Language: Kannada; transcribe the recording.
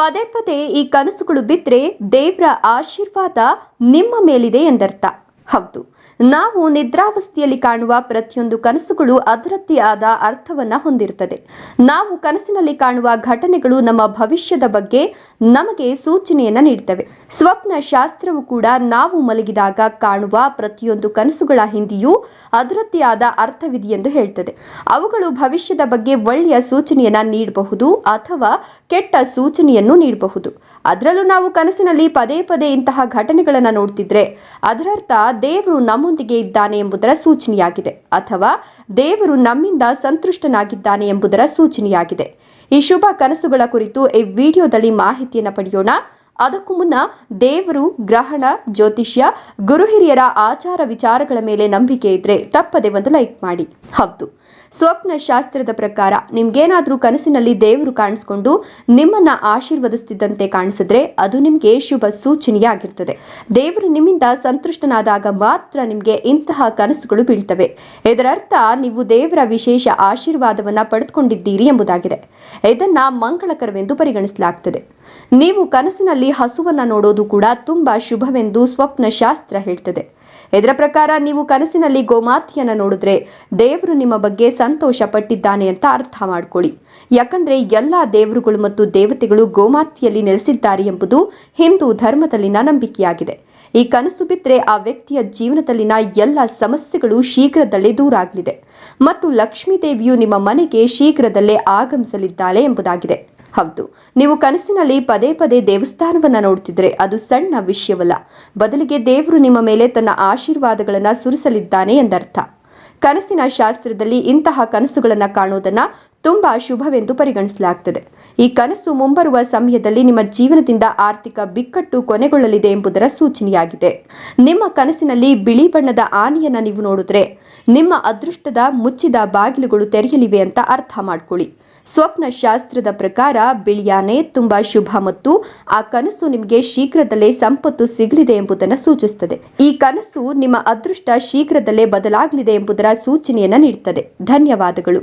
ಪದೇ ಪದೇ ಈ ಕನಸುಗಳು ಬಿದ್ದರೆ ದೇವರ ಆಶೀರ್ವಾದ ನಿಮ್ಮ ಮೇಲಿದೆ ಎಂದರ್ಥ. ಹೌದು. ನಾವು ನಿದ್ರಾವಸ್ಥೆಯಲ್ಲಿ ಕಾಣುವ ಪ್ರತಿಯೊಂದು ಕನಸುಗಳು ಅದರದ್ದೇ ಆದ ಅರ್ಥವನ್ನ ಹೊಂದಿರುತ್ತದೆ. ನಾವು ಕನಸಿನಲ್ಲಿ ಕಾಣುವ ಘಟನೆಗಳು ನಮ್ಮ ಭವಿಷ್ಯದ ಬಗ್ಗೆ ನಮಗೆ ಸೂಚನೆಯನ್ನ ನೀಡುತ್ತವೆ ಸ್ವಪ್ನ ಶಾಸ್ತ್ರವು ಕೂಡ ನಾವು ಮಲಗಿದಾಗ ಕಾಣುವ ಪ್ರತಿಯೊಂದು ಕನಸುಗಳ ಹಿಂದೆಯೂ ಅದರದ್ದೇ ಆದ ಅರ್ಥವಿದೆ ಎಂದು ಹೇಳ್ತದೆ. ಅವುಗಳು ಭವಿಷ್ಯದ ಬಗ್ಗೆ ಒಳ್ಳೆಯ ಸೂಚನೆಯನ್ನ ನೀಡಬಹುದು ಅಥವಾ ಕೆಟ್ಟ ಸೂಚನೆಯನ್ನು ನೀಡಬಹುದು. ಅದರಲ್ಲೂ ನಾವು ಕನಸಿನಲ್ಲಿ ಪದೇ ಪದೇ ಇಂತಹ ಘಟನೆಗಳನ್ನು ನೋಡ್ತಿದ್ರೆ, ಅದರರ್ಥ ದೇವರು ನಮ್ಮೊಂದಿಗೆ ಇದ್ದಾನೆ ಎಂಬುದರ ಸೂಚನೆಯಾಗಿದೆ. ಅಥವಾ ದೇವರು ನಮ್ಮಿಂದ ಸಂತುಷ್ಟನಾಗಿದ್ದಾನೆ ಎಂಬುದರ ಸೂಚನೆಯಾಗಿದೆ. ಈ ಶುಭ ಕನಸುಗಳ ಕುರಿತು ಈ ವಿಡಿಯೋದಲ್ಲಿ ಮಾಹಿತಿಯನ್ನು ಪಡೆಯೋಣ. ಅದಕ್ಕೂ ಮುನ್ನ ದೇವರು, ಗ್ರಹಣ, ಜ್ಯೋತಿಷ್ಯ, ಗುರು ಹಿರಿಯರ ಆಚಾರ ವಿಚಾರಗಳ ಮೇಲೆ ನಂಬಿಕೆ ಇದ್ರೆ ತಪ್ಪದೆ ಒಂದು ಲೈಕ್ ಮಾಡಿ. ಹೌದು. ಸ್ವಪ್ನ ಶಾಸ್ತ್ರದ ಪ್ರಕಾರ ನಿಮ್ಗೇನಾದ್ರೂ ಕನಸಿನಲ್ಲಿ ದೇವರು ಕಾಣಿಸ್ಕೊಂಡು ನಿಮ್ಮನ್ನ ಆಶೀರ್ವದಿಸ್ತಿದ್ದಂತೆ ಕಾಣಿಸಿದ್ರೆ ಅದು ನಿಮಗೆ ಶುಭ ಸೂಚನೆಯಾಗಿರ್ತದೆ. ದೇವರು ನಿಮ್ಮಿಂದ ಸಂತುಷ್ಟನಾದಾಗ ಮಾತ್ರ ನಿಮಗೆ ಇಂತಹ ಕನಸುಗಳು ಬೀಳ್ತವೆ. ಇದರರ್ಥ ನೀವು ದೇವರ ವಿಶೇಷ ಆಶೀರ್ವಾದವನ್ನ ಪಡೆದುಕೊಂಡಿದ್ದೀರಿ ಎಂಬುದಾಗಿದೆ. ಇದನ್ನ ಮಂಗಳಕರವೆಂದು ಪರಿಗಣಿಸಲಾಗ್ತದೆ. ನೀವು ಕನಸಿನಲ್ಲಿ ಹಸುವನ್ನ ನೋಡೋದು ಕೂಡ ತುಂಬಾ ಶುಭವೆಂದು ಸ್ವಪ್ನ ಶಾಸ್ತ್ರ ಹೇಳ್ತದೆ. ಇದರ ಪ್ರಕಾರ ನೀವು ಕನಸಿನಲ್ಲಿ ಗೋಮಾತಿಯನ್ನು ನೋಡಿದ್ರೆ ದೇವರು ನಿಮ್ಮ ಬಗ್ಗೆ ಸಂತೋಷ ಪಟ್ಟಿದ್ದಾನೆ ಅಂತ ಅರ್ಥ ಮಾಡ್ಕೊಳ್ಳಿ. ಯಾಕಂದ್ರೆ ಎಲ್ಲಾ ದೇವರುಗಳು ಮತ್ತು ದೇವತೆಗಳು ಗೋಮಾತಿಯಲ್ಲಿ ನೆಲೆಸಿದ್ದಾರೆ ಎಂಬುದು ಹಿಂದೂ ಧರ್ಮದಲ್ಲಿನ ನಂಬಿಕೆಯಾಗಿದೆ. ಈ ಕನಸು ಬಿದ್ದರೆ ಆ ವ್ಯಕ್ತಿಯ ಜೀವನದಲ್ಲಿನ ಎಲ್ಲ ಸಮಸ್ಯೆಗಳು ಶೀಘ್ರದಲ್ಲೇ ದೂರ ಆಗಲಿದೆ ಮತ್ತು ಲಕ್ಷ್ಮೀ ದೇವಿಯು ನಿಮ್ಮ ಮನೆಗೆ ಶೀಘ್ರದಲ್ಲೇ ಆಗಮಿಸಲಿದ್ದಾಳೆ ಎಂಬುದಾಗಿದೆ. ಹೌದು, ನೀವು ಕನಸಿನಲ್ಲಿ ಪದೇ ಪದೇ ದೇವಸ್ಥಾನವನ್ನ ನೋಡ್ತಿದ್ರೆ ಅದು ಸಣ್ಣ ವಿಷಯವಲ್ಲ. ಬದಲಿಗೆ ದೇವರು ನಿಮ್ಮ ಮೇಲೆ ತನ್ನ ಆಶೀರ್ವಾದಗಳನ್ನು ಸುರಿಸಲಿದ್ದಾನೆ ಎಂದರ್ಥ. ಕನಸಿನ ಶಾಸ್ತ್ರದಲ್ಲಿ ಇಂತಹ ಕನಸುಗಳನ್ನು ಕಾಣುವುದನ್ನ ತುಂಬಾ ಶುಭವೆಂದು ಪರಿಗಣಿಸಲಾಗುತ್ತದೆ ಈ ಕನಸು ಮುಂಬರುವ ಸಮಯದಲ್ಲಿ ನಿಮ್ಮ ಜೀವನದಿಂದ ಆರ್ಥಿಕ ಬಿಕ್ಕಟ್ಟು ಕೊನೆಗೊಳ್ಳಲಿದೆ ಎಂಬುದರ ಸೂಚನೆಯಾಗಿದೆ. ನಿಮ್ಮ ಕನಸಿನಲ್ಲಿ ಬಿಳಿ ಬಣ್ಣದ ಆನೆಯನ್ನ ನೀವು ನೋಡಿದ್ರೆ ನಿಮ್ಮ ಅದೃಷ್ಟದ ಮುಚ್ಚಿದ ಬಾಗಿಲುಗಳು ತೆರೆಯಲಿವೆ ಅಂತ ಅರ್ಥ ಮಾಡ್ಕೊಳ್ಳಿ. ಸ್ವಪ್ನ ಶಾಸ್ತ್ರದ ಪ್ರಕಾರ ಬಿಳಿಯಾನೆ ತುಂಬಾ ಶುಭ ಮತ್ತು ಆ ಕನಸು ನಿಮಗೆ ಶೀಘ್ರದಲ್ಲೇ ಸಂಪತ್ತು ಸಿಗಲಿದೆ ಎಂಬುದನ್ನು ಸೂಚಿಸುತ್ತದೆ. ಈ ಕನಸು ನಿಮ್ಮ ಅದೃಷ್ಟ ಶೀಘ್ರದಲ್ಲೇ ಬದಲಾಗಲಿದೆ ಎಂಬುದರ ಸೂಚನೆಯನ್ನು ನೀಡುತ್ತದೆ ಧನ್ಯವಾದಗಳು.